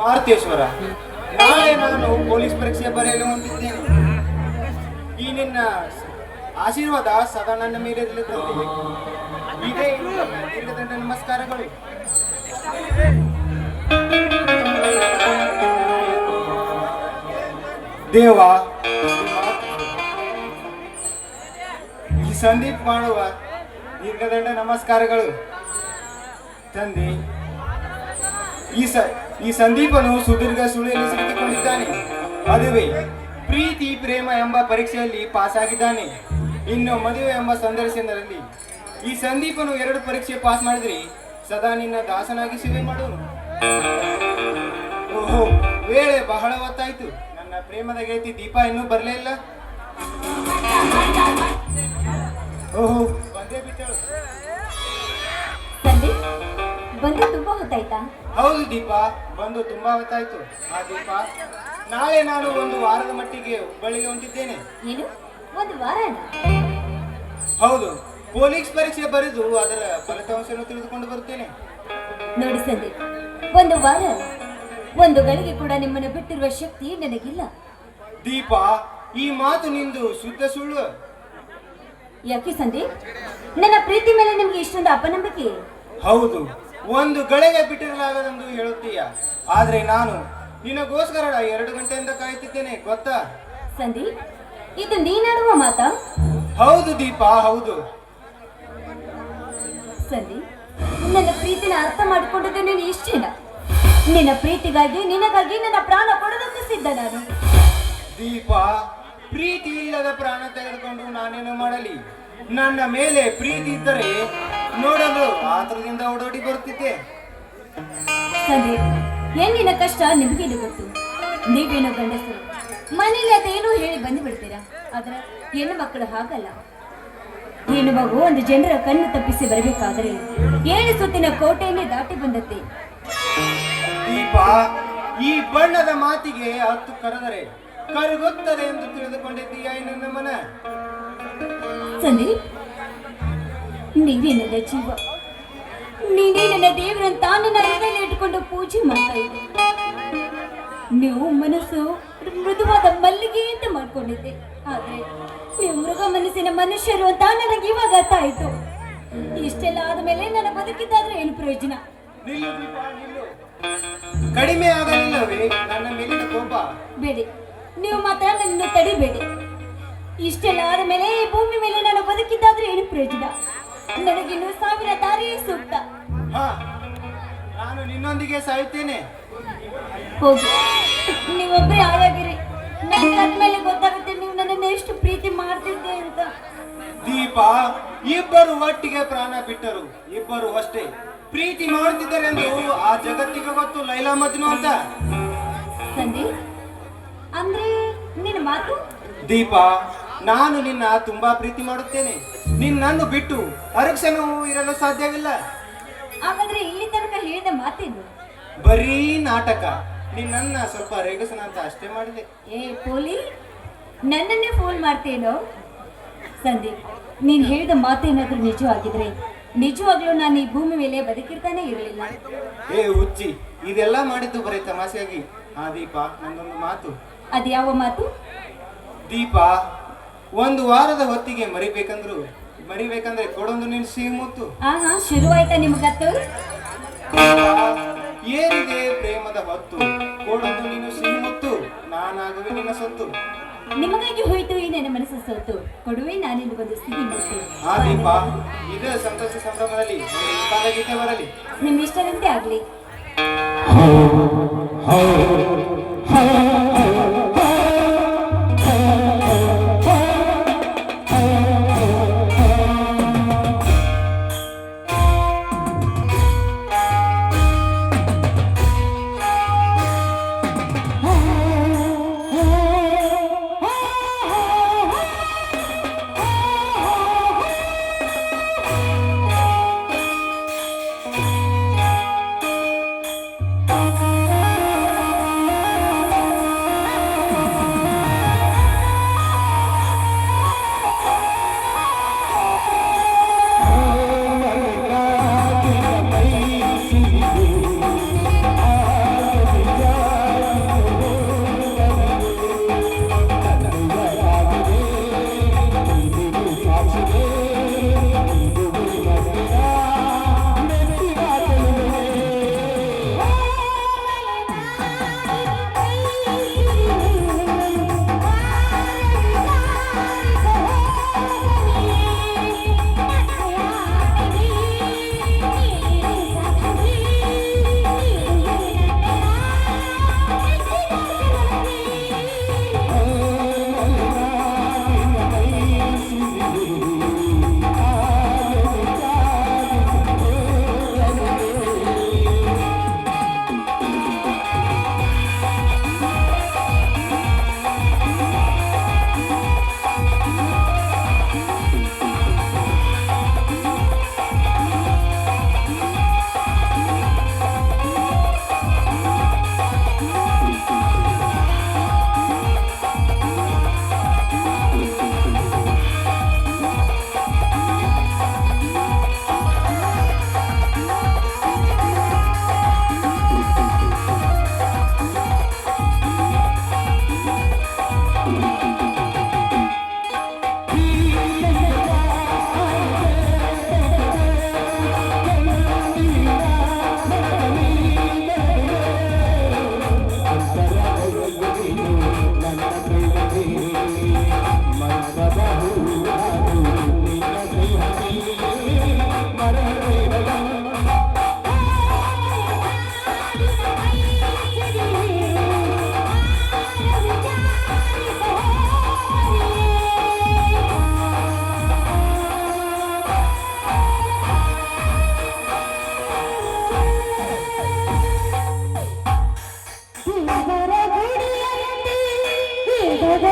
ಭಾರತೇಶ್ವರ ನಾಳೆ ನಾನು ಪೊಲೀಸ್ ಪರೀಕ್ಷೆ ಬರೆಯಲು ಹೊಂದಿದ್ದೇನೆ. ಈ ನಿನ್ನ ಆಶೀರ್ವಾದ ಸದಾ ನನ್ನ ಮೇಲೆ ನಮಸ್ಕಾರಗಳು. ದೇವ, ಈ ಸಂದೀಪ್ ಮಾಡುವ ದೀರ್ಘದಂಡ ನಮಸ್ಕಾರಗಳು. ತಂದೆ ಈ ಸ, ಈ ಸಂದೀಪನು ಸುದೀರ್ಘ ಸುಳಿಯಲ್ಲಿ ಸಿಕ್ಕಿಕೊಂಡಿದ್ದಾನೆ ಅದುವೇ ಪ್ರೀತಿ, ಪ್ರೇಮ ಎಂಬ ಪರೀಕ್ಷೆಯಲ್ಲಿ ಪಾಸ್ ಆಗಿದ್ದಾನೆ ಇನ್ನು ಮದುವೆ ಎಂಬ ಸಂದರ್ಶನದಲ್ಲಿ ಈ ಸಂದೀಪನು ಎರಡು ಪರೀಕ್ಷೆ ಪಾಸ್ ಮಾಡಿದ್ರೆ ಸದಾ ನಿನ್ನ ದಾಸನಾಗಿ ಸೇವೆ ಮಾಡುವನು ಓಹೋ, ವೇಳೆ ಬಹಳ ಹೊತ್ತಾಯ್ತು. ನನ್ನ ಪ್ರೇಮದ ಗೆಳತಿ ದೀಪ ಇನ್ನೂ ಬರಲೇ ಇಲ್ಲ. ಓಹೋ, ಬಂದೇ ಬಿಟ್ಟಳು. ಬಂದು ತುಂಬಾ ಹೊತ್ತಾಯ್ತಾ? ಹೌದು ದೀಪ ಬಂದು ತುಂಬಾ ಹೊತ್ತಾಯ್ತು. ಆ ದೀಪ ನಾಳೆ ನಾನು ಒಂದು ವಾರದ ಮಟ್ಟಿಗೆ ಹುಬ್ಬಳ್ಳಿಗೆ ಹೊಂಟಿದ್ದೇನೆ. ಏನು? ಒಂದು ವಾರ ಹೌದು ಪೊಲೀಸ್ ಪರೀಕ್ಷೆ ಬರೆದು ಅದರ ಫಲಿತಾಂಶವನ್ನು ತಿಳಿದುಕೊಂಡು ಬರುತ್ತೇನೆ. ನೋಡಿ ಸಂದೀಪ್ ಒಂದು ವಾರ ಒಂದು ಗಳಿಗೆ ಕೂಡ ನಿಮ್ಮನ್ನು ಬಿಟ್ಟಿರುವ ಶಕ್ತಿ ನನಗಿಲ್ಲ. ದೀಪ ಈ ಮಾತು ನಿಂದು ಶುದ್ಧ ಸುಳ್ಳು. ಯಾಕೆ ಸಂದೀಪ್? ನನ್ನ ಪ್ರೀತಿ ಮೇಲೆ ನಿಮ್ಗೆ ಇಷ್ಟೊಂದು ಅಪನಂಬಿಕೆ? ಹೌದು ಒಂದು ಗಳಿಗೆ ಬಿಟ್ಟಿರಲಾಗದೆಂದು ಹೇಳುತ್ತೀಯ? ಆದ್ರೆ ನಾನು ನಿನಗೋಸ್ಕರ ಎರಡು ಗಂಟೆಯಿಂದ ಕಾಯುತ್ತಿದ್ದೇನೆ ಗೊತ್ತಾ? ಸಂದೀಪ್ ಇದು ನೀನಾಡುವ ಮಾತಾ? ಹೌದು ದೀಪ ಹೌದು. ಸಂದೀಪ್ ನನ್ನ ಪ್ರೀತಿನ ಅರ್ಥ ಮಾಡಿಕೊಂಡಿದ್ದೆ ನೀನು ಇಷ್ಟಿಲ್ಲ ನಿನ್ನ ಪ್ರೀತಿಗಾಗಿ ನಿನಗಾಗಿ ನನ್ನ ಪ್ರಾಣ ಕೊಡೋದಕ್ಕೆ ಸಿದ್ಧ ನಾನು. ದೀಪ ಪ್ರೀತಿ ಇಲ್ಲದ ಪ್ರಾಣ ತೆಗೆದುಕೊಂಡು ನಾನೇನು ಮಾಡಲಿ? ನನ್ನ ಮೇಲೆ ಪ್ರೀತಿ ಇದ್ದರೆ ನೋಡಲು ಆತರದಿಂದ ಓಡೋಡಿ ಬರುತ್ತಿದ್ದೆ. ತಂದೆ ಹೆಣ್ಣಿನ ಕಷ್ಟ ನಿಮಗೆ ಗೊತ್ತು. ನೀವೇನೋ ಗಂಡಸರು ಮನೇಲಿ ಅದೇನೋ ಹೇಳಿ ಬಂದು ಬಿಡ್ತೀರಾ ಆದ್ರೆ ಹೆಣ್ಣು ಮಕ್ಕಳು ಹಾಗಲ್ಲ. ಹೆಣ್ಣು ಮಗು ಒಂದು ಜನರ ಕಣ್ಣು ತಪ್ಪಿಸಿ ಬರಬೇಕಾದ್ರೆ ಏಳು ಸುತ್ತಿನ ಕೋಟೆಯನ್ನೇ ದಾಟಿ ಬಂದತ್ತೆ ಈ ಬಣ್ಣದ ಮಾತಿಗೆ ಹತ್ತು ಕರೆದರೆ ಕರಗುತ್ತದೆ ಎಂದು ತಿಳಿದುಕೊಂಡಿದ್ದೀಯ ನನ್ನ ಮನ? ಸಂದೀಪ್ ನೀವೇ ನನ್ನ ಜೀವ. ನೀನೇ ನನ್ನ ದೇವರಂತ ನನ್ನ ಹೃದಯ ಇಟ್ಕೊಂಡು ಪೂಜೆ ಮಾಡ್ತಾ ಇದ್ದೆ. ನೀವು ಮನಸ್ಸು ಮೃದುವಾದ ಮಲ್ಲಿಗೆ ಅಂತ ಮಾಡ್ಕೊಂಡಿದ್ದೆ. ಆದ್ರೆ ನೀವು ಮೃಗ ಮನಸ್ಸಿನ ಮನುಷ್ಯರು ಅಂತ ನನಗೆ ಇವಾಗ ಅರ್ಥ ಆಯ್ತು. ಇಷ್ಟೆಲ್ಲ ಆದ್ಮೇಲೆ ನನ್ನ ಬದುಕಿದ್ದಾದ್ರೆ ಏನು ಪ್ರಯೋಜನ? ಕಡಿಮೆ ಆಗಲಿಲ್ಲವೇ? ನನ್ನ ಮೇಲಿನ ಕೋಪ. ಬೇಡಿ. ನೀವು ಮಾತ್ರ ನನ್ನ ತಡಿಬೇಡಿ. ಇಷ್ಟೆಲ್ಲ ಆದ್ಮೇಲೆ ಈ ಭೂಮಿ ಮೇಲೆ ನಾನು ಬದುಕಿದ್ದಾದ್ರೆ ಏನು ಪ್ರಯೋಜನ? ನನಗಿನ್ನು ಸಾವಿರ ದಾರಿಯೇ ಸೂಕ್ತ. ಹಾ ನಾನು ನಿನ್ನೊಂದಿಗೆ ಸಾಯುತ್ತೇನೆ. ಹೋಗಿ. ನೀವೊಬ್ಬರೇ ಹಾಳಾಗಿರಿ ನನಗೆ ಆದ್ಮೇಲೆ ಗೊತ್ತಾಗುತ್ತೆ ನೀವು ನನ್ನನ್ನು ಎಷ್ಟು ಪ್ರೀತಿ ಮಾಡ್ತಿದ್ದೆ ಅಂತ. ದೀಪ ಇಬ್ಬರು ಒಟ್ಟಿಗೆ ಪ್ರಾಣ ಬಿಟ್ಟರು. ಇಬ್ಬರು ಅಷ್ಟೇ. ಪ್ರೀತಿ ಮಾಡುತ್ತಿದ್ದರೆಂದು ಆ ಜಗತ್ತಿಗೆ ಗೊತ್ತು ಲೈಲಾ ಮಜ್ನು ಅಂತ. ಸಂದೀಪ್ ಅಂದ್ರೆ ನಿನ್ನ ಮಾತು? ದೀಪ ನಾನು ನಿನ್ನ ತುಂಬಾ ಪ್ರೀತಿ ಮಾಡುತ್ತೇನೆ. ನಿನ್ನನ್ನು ಬಿಟ್ಟು ಅರಕ್ಷಣವು ಇರಲು ಸಾಧ್ಯವಿಲ್ಲ. ಹಾಗಾದ್ರೆ ಇಲ್ಲಿ ತನಕ ಹೇಳಿದ ಮಾತೇನು? ಬರೀ ನಾಟಕ. ನಿನ್ನ ಸ್ವಲ್ಪ ರೇಗಸನ ಅಂತ ಅಷ್ಟೇ ಮಾಡಿದೆ. ಏ ಪೋಲಿ ನನ್ನನ್ನೇ ಫೋನ್ ಮಾಡ್ತೇನೋ ಸಂದೀಪ್ ನೀನ್ ಹೇಳಿದ ಮಾತೇನಾದ್ರೂ ನಿಜವಾಗಿದ್ರೆ ನಿಜವಾಗ್ಲೂ ನಾನು ಈ ಭೂಮಿ ಮೇಲೆ ಬದುಕಿರ್ತಾನೆ ಇರಲಿಲ್ಲ. ಏ ಉಚ್ಚಿ ಇದೆಲ್ಲ ಮಾಡಿದ್ದು ಬರೀ ತಮಾಷೆಯಾಗಿ. ಆ ದೀಪ ನಂದೊಂದು ಮಾತು. ಅದ್ಯಾವ ಮಾತು? ದೀಪ ಒಂದು ವಾರದ ಹೊತ್ತಿಗೆ ಮರಿಬೇಕಂದ್ರು ಮರಿಬೇಕಂದ್ರೆ ಕೊಡೊಂದು ನಿನ್ ಸಿಹಿ ಮುತ್ತು. ಆಹಾ ಶುರುವಾಯ್ತಾ ನಿಮ್ಗತ್ತು ಏನಿದೆ ಪ್ರೇಮದ ಹೊತ್ತು? ಕೊಡೊಂದು ನೀನು ಸಿಹಿ ಮುತ್ತು. ನಾನಾಗುವೆ ನಿನ್ನ ಸೊತ್ತು. ನಿಮಗಾಗಿ ಹೋಯ್ತು ಈ ನನ್ನ ಮನಸ್ಸು ಸೋತು ಕೊಡುವೆ ನಾನಿಲ್ಲಿ ಬಂದು ಸಿಹಿ ಮುತ್ತು. ಆ ದೀಪ ಇದೇ ಸಂತೋಷ ಸಂಭ್ರಮದಲ್ಲಿ ಇಂಪಾದ ಗೀತೆ ಬರಲಿ. oh, ಇಷ್ಟದಂತೆ ಆಗ್ಲಿ Yeah.